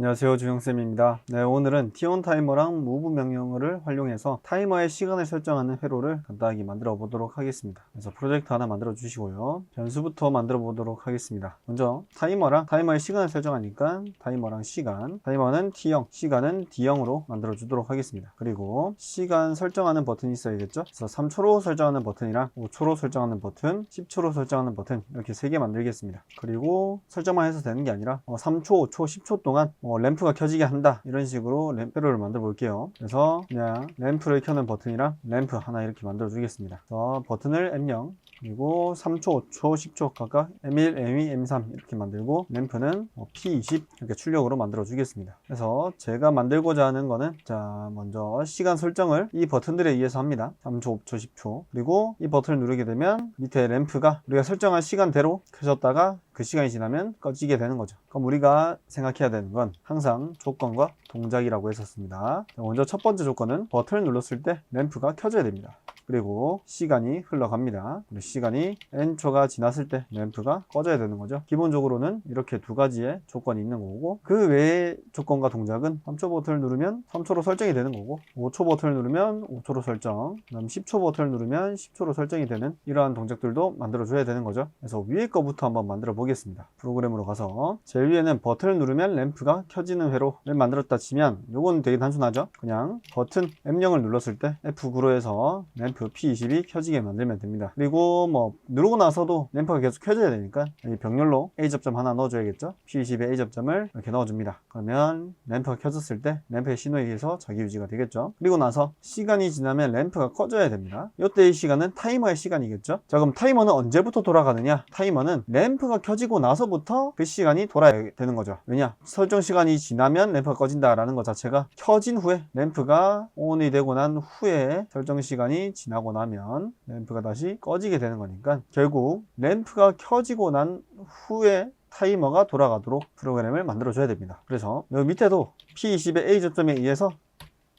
안녕하세요 주영쌤입니다. 네 오늘은 T1 타이머랑 무브 명령어를 활용해서 타이머의 시간을 설정하는 회로를 간단하게 만들어 보도록 하겠습니다. 그래서 프로젝트 하나 만들어 주시고요. 변수부터 만들어 보도록 하겠습니다. 먼저 타이머랑 타이머의 시간을 설정하니까 타이머랑 시간 타이머는 T0 시간은 D0으로 만들어 주도록 하겠습니다. 그리고 시간 설정하는 버튼이 있어야겠죠? 그래서 3초로 설정하는 버튼이랑 5초로 설정하는 버튼 10초로 설정하는 버튼 이렇게 3개 만들겠습니다. 그리고 설정만 해서 되는 게 아니라 어, 3초 5초 10초 동안 뭐 램프가 켜지게 한다. 이런 식으로 램프를 만들어 볼게요. 그래서 그냥 램프를 켜는 버튼이랑 램프 하나 이렇게 만들어 주겠습니다. 버튼을 M0 그리고 3초, 5초, 10초 각각 M1, M2, M3 이렇게 만들고 램프는 뭐 P20 이렇게 출력으로 만들어 주겠습니다. 그래서 제가 만들고자 하는 거는 자 먼저 시간 설정을 이 버튼들에 의해서 합니다. 3초, 5초, 10초 그리고 이 버튼을 누르게 되면 밑에 램프가 우리가 설정한 시간대로 켜졌다가 그 시간이 지나면 꺼지게 되는 거죠. 그럼 우리가 생각해야 되는 건 항상 조건과 동작이라고 했었습니다. 자, 먼저 첫 번째 조건은 버튼을 눌렀을 때 램프가 켜져야 됩니다. 그리고 시간이 흘러갑니다. 그리고 시간이 n초가 지났을 때 램프가 꺼져야 되는 거죠. 기본적으로는 이렇게 두 가지의 조건이 있는 거고 그 외의 조건과 동작은 3초 버튼을 누르면 3초로 설정이 되는 거고 5초 버튼을 누르면 5초로 설정 그다음 10초 버튼을 누르면 10초로 설정이 되는 이러한 동작들도 만들어 줘야 되는 거죠. 그래서 위에 거부터 한번 만들어 보겠습니다. 프로그램으로 가서 제일 위에는 버튼을 누르면 램프가 켜지는 회로를 만들었다 치면 요건 되게 단순하죠. 그냥 버튼 M0을 눌렀을 때 F9로 해서 램프 P20이 켜지게 만들면 됩니다. 그리고 뭐 누르고 나서도 램프가 계속 켜져야 되니까 이 병렬로 A 접점 하나 넣어줘야겠죠. P20에 A 접점을 이렇게 넣어줍니다. 그러면 램프가 켜졌을 때 램프의 신호에 의해서 자기 유지가 되겠죠. 그리고 나서 시간이 지나면 램프가 꺼져야 됩니다. 이때의 시간은 타이머의 시간이겠죠. 자 그럼 타이머는 언제부터 돌아가느냐? 타이머는 램프가 켜지고 나서부터 그 시간이 돌아야 되는 거죠. 왜냐? 설정 시간이 지나면 램프가 꺼진다라는 것 자체가 켜진 후에 램프가 ON이 되고 난 후에 설정 시간이 지나고 나면 램프가 다시 꺼지게 되는 거니까 결국 램프가 켜지고 난 후에 타이머가 돌아가도록 프로그램을 만들어 줘야 됩니다. 그래서 여기 밑에도 P20의 A 접점에 의해서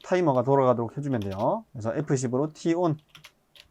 타이머가 돌아가도록 해주면 돼요. 그래서 F10으로 T-on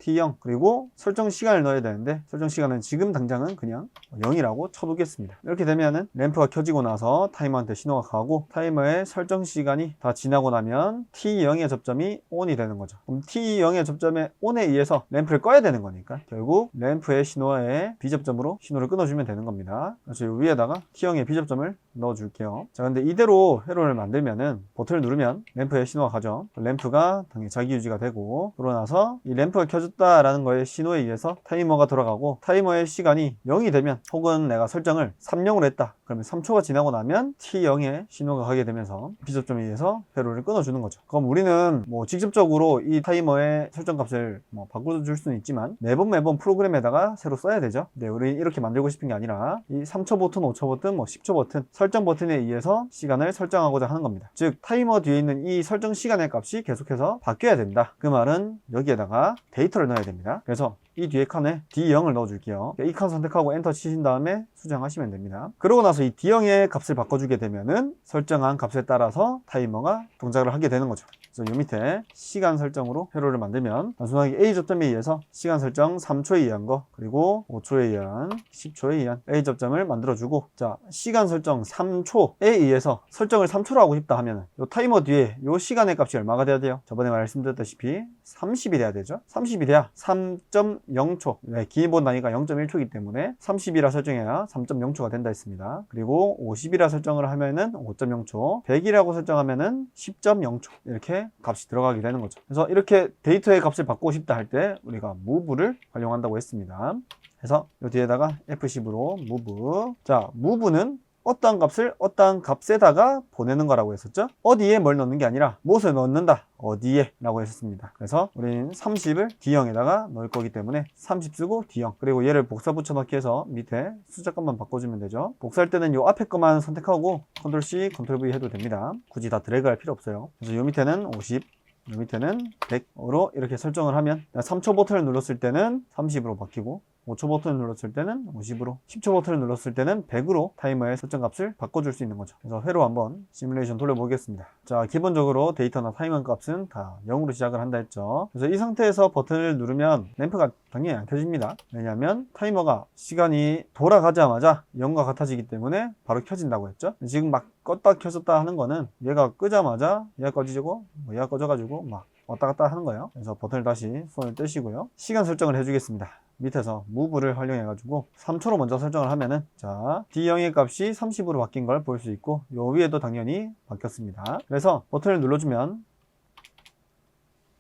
T0 그리고 설정 시간을 넣어야 되는데 설정 시간은 지금 당장은 그냥 0이라고 쳐두겠습니다. 이렇게 되면은 램프가 켜지고 나서 타이머한테 신호가 가고 타이머의 설정 시간이 다 지나고 나면 T0의 접점이 ON이 되는 거죠. 그럼 T0의 접점의 ON에 의해서 램프를 꺼야 되는 거니까 결국 램프의 신호에 B접점으로 신호를 끊어주면 되는 겁니다. 그래서 이 위에다가 T0의 B접점을 넣어줄게요. 자 근데 이대로 회로를 만들면은 버튼을 누르면 램프의 신호가 가죠. 램프가 당연히 자기 유지가 되고 그러고 나서 이 램프가 켜졌다라는 거에 신호에 의해서 타이머가 돌아가고 타이머의 시간이 0이 되면 혹은 내가 설정을 30으로 했다. 그러면 3초가 지나고 나면 T0에 신호가 가게 되면서 B접점에 의해서 회로를 끊어주는 거죠. 그럼 우리는 뭐 직접적으로 이 타이머의 설정 값을 뭐 바꿔줄 수는 있지만 매번 매번 프로그램에다가 새로 써야 되죠. 근데 우리 이렇게 만들고 싶은 게 아니라 이 3초 버튼, 5초 버튼, 뭐 10초 버튼 설정 버튼에 의해서 시간을 설정하고자 하는 겁니다 즉 타이머 뒤에 있는 이 설정 시간의 값이 계속해서 바뀌어야 된다 그 말은 여기에다가 데이터를 넣어야 됩니다 그래서 이 뒤에 칸에 D0을 넣어줄게요. 이 칸 선택하고 엔터 치신 다음에 수정하시면 됩니다. 그러고 나서 이 D0의 값을 바꿔주게 되면은 설정한 값에 따라서 타이머가 동작을 하게 되는 거죠. 그래서 이 밑에 시간 설정으로 회로를 만들면 단순하게 A 접점에 의해서 시간 설정 3초에 의한 거 그리고 5초에 의한 10초에 의한 A 접점을 만들어주고 자 시간 설정 3초에 의해서 설정을 3초로 하고 싶다 하면 이 타이머 뒤에 이 시간의 값이 얼마가 돼야 돼요? 저번에 말씀드렸다시피 30이 돼야 되죠? 30이 돼야 3.0초. 네, 기본 단위가 0.1초이기 때문에 30이라 설정해야 3.0초가 된다 했습니다. 그리고 50이라 설정을 하면은 5.0초 100이라고 설정하면은 10.0초 이렇게 값이 들어가게 되는 거죠. 그래서 이렇게 데이터의 값을 바꾸고 싶다 할 때 우리가 move를 활용한다고 했습니다. 그래서 이 뒤에다가 F10으로 move. 자 move는 어떠한 값을 어떠한 값에다가 보내는 거라고 했었죠? 어디에 뭘 넣는 게 아니라 무엇을 넣는다. 어디에? 라고 했었습니다. 그래서 우리는 30을 D0에다가 넣을 거기 때문에 30 쓰고 D0 그리고 얘를 복사 붙여넣기 해서 밑에 숫자 값만 바꿔주면 되죠. 복사할 때는 요 앞에 것만 선택하고 컨트롤 C 컨트롤 V 해도 됩니다. 굳이 다 드래그 할 필요 없어요. 그래서 요 밑에는 50요 밑에는 100으로 이렇게 설정을 하면 3초 버튼을 눌렀을 때는 30으로 바뀌고 5초 버튼을 눌렀을 때는 50으로 10초 버튼을 눌렀을 때는 100으로 타이머의 설정 값을 바꿔줄 수 있는 거죠. 그래서 회로 한번 시뮬레이션 돌려보겠습니다. 자 기본적으로 데이터나 타이머 값은 다 0으로 시작을 한다 했죠. 그래서 이 상태에서 버튼을 누르면 램프가 당연히 안 켜집니다. 왜냐하면 타이머가 시간이 돌아가자마자 0과 같아지기 때문에 바로 켜진다고 했죠. 지금 막 껐다 켜졌다 하는 거는 얘가 끄자마자 얘가 꺼지고 뭐 얘가 꺼져가지고 막 왔다 갔다 하는 거예요. 그래서 버튼을 다시 손을 떼시고요. 시간 설정을 해주겠습니다 밑에서 무브를 활용해 가지고 3초로 먼저 설정을 하면은 자 D0의 값이 30으로 바뀐 걸 볼 수 있고 요 위에도 당연히 바뀌었습니다. 그래서 버튼을 눌러주면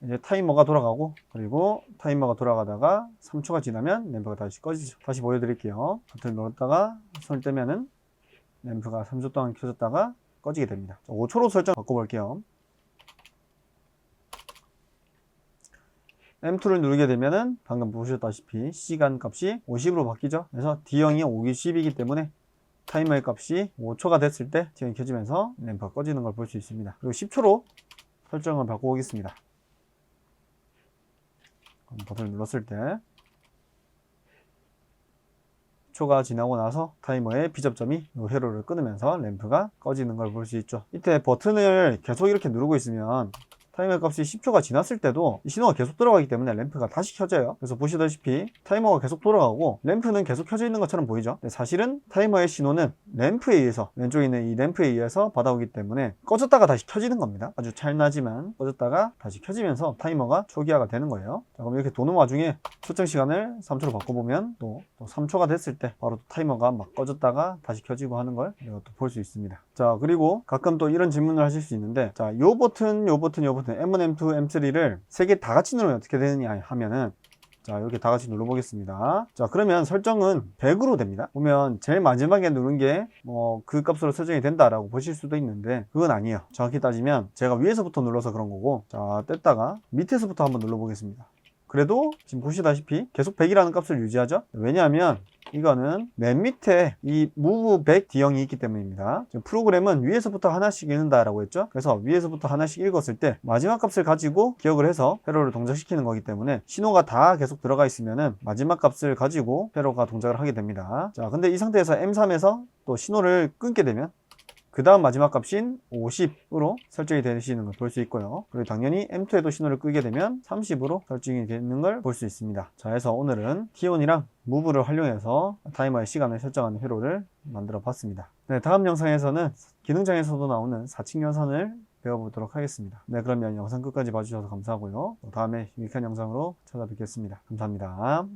이제 타이머가 돌아가고 그리고 타이머가 돌아가다가 3초가 지나면 램프가 다시 꺼지죠. 다시 보여드릴게요. 버튼을 눌렀다가 손을 떼면은 램프가 3초 동안 켜졌다가 꺼지게 됩니다. 5초로 설정 바꿔볼게요 M2를 누르게 되면은 방금 보셨다시피 시간 값이 50으로 바뀌죠. 그래서 D0이 5기 10이기 때문에 타이머의 값이 5초가 됐을 때 D0이 켜지면서 램프가 꺼지는 걸 볼 수 있습니다. 그리고 10초로 설정을 바꿔보겠습니다. 그럼 버튼을 눌렀을 때 초가 지나고 나서 타이머의 비접점이 이 회로를 끊으면서 램프가 꺼지는 걸 볼 수 있죠. 이때 버튼을 계속 이렇게 누르고 있으면 타이머 값이 10초가 지났을 때도 이 신호가 계속 들어가기 때문에 램프가 다시 켜져요. 그래서 보시다시피 타이머가 계속 돌아가고 램프는 계속 켜져 있는 것처럼 보이죠. 사실은 타이머의 신호는 램프에 의해서 왼쪽에 있는 이 램프에 의해서 받아오기 때문에 꺼졌다가 다시 켜지는 겁니다. 아주 찰나지만 꺼졌다가 다시 켜지면서 타이머가 초기화가 되는 거예요. 자, 그럼 이렇게 도는 와중에 초청 시간을 3초로 바꿔보면 또, 또 3초가 됐을 때 바로 또 타이머가 막 꺼졌다가 다시 켜지고 하는 걸 이것도 볼 수 있습니다. 자 그리고 가끔 또 이런 질문을 하실 수 있는데 자요 버튼 요 버튼 요 버튼 M1, M2, M3를 세 개 다 같이 누르면 어떻게 되느냐 하면은 자 이렇게 다 같이 눌러보겠습니다. 자 그러면 설정은 100으로 됩니다. 보면 제일 마지막에 누른 게 뭐 그 값으로 설정이 된다라고 보실 수도 있는데 그건 아니에요. 정확히 따지면 제가 위에서부터 눌러서 그런 거고 자 뗐다가 밑에서부터 한번 눌러보겠습니다 그래도 지금 보시다시피 계속 100이라는 값을 유지하죠 왜냐하면 이거는 맨 밑에 이 move back D형이 있기 때문입니다. 프로그램은 위에서부터 하나씩 읽는다 라고 했죠. 그래서 위에서부터 하나씩 읽었을 때 마지막 값을 가지고 기억을 해서 회로를 동작시키는 거기 때문에 신호가 다 계속 들어가 있으면은 마지막 값을 가지고 회로가 동작을 하게 됩니다. 자, 근데 이 상태에서 M3에서 또 신호를 끊게 되면 그 다음 마지막 값인 50으로 설정이 되시는 걸 볼 수 있고요. 그리고 당연히 M2에도 신호를 끄게 되면 30으로 설정이 되는 걸 볼 수 있습니다. 자 해서 오늘은 키온이랑 무브를 활용해서 타이머의 시간을 설정하는 회로를 만들어 봤습니다. 네 다음 영상에서는 기능장에서도 나오는 4층 연산을 배워보도록 하겠습니다. 네 그러면 영상 끝까지 봐주셔서 감사하고요. 다음에 유익한 영상으로 찾아뵙겠습니다. 감사합니다.